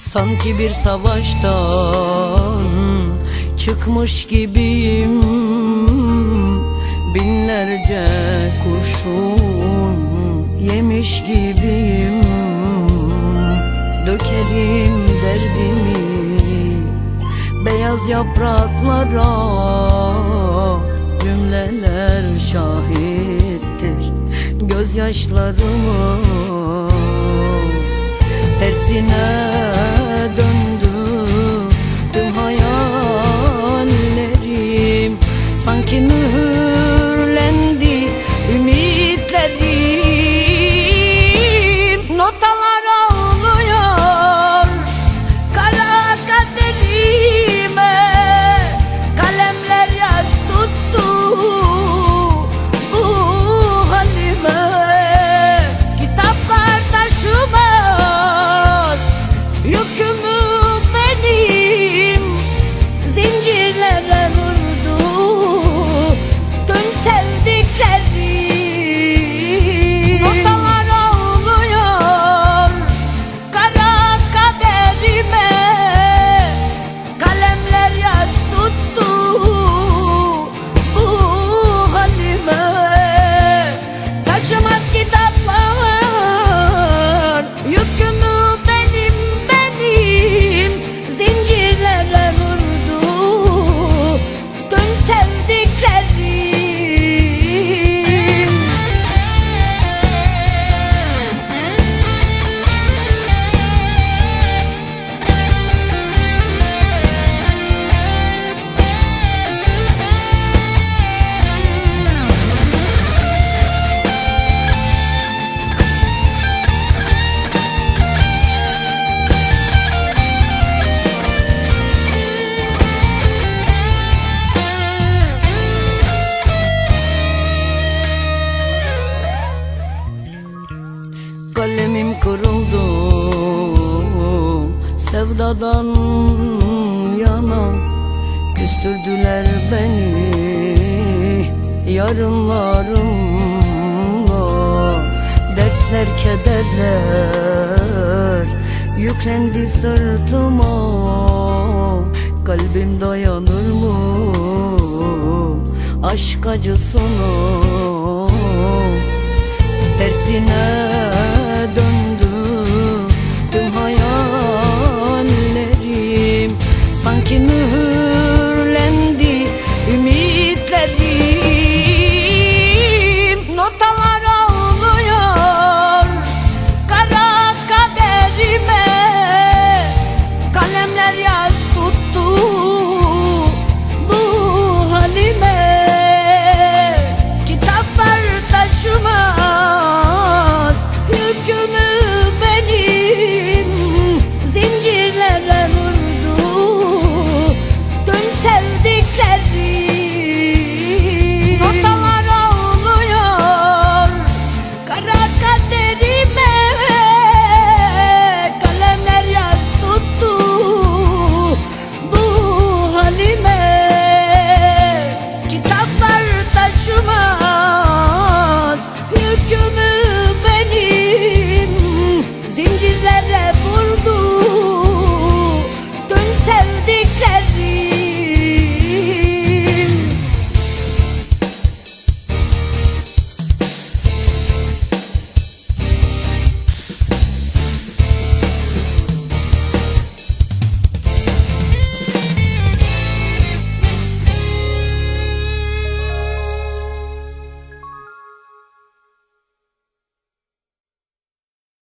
Sanki bir savaştan çıkmış gibiyim. Binlerce kurşun yemiş gibiyim. Dökerim derdimi beyaz yapraklara. Cümleler şahittir gözyaşlarımın tersine sevdadan yana Küstürdüler beni yarınlarımla. Dertler kederler yüklendi sırtıma. Kalbim dayanır mı? Aşk acısına sanki mühür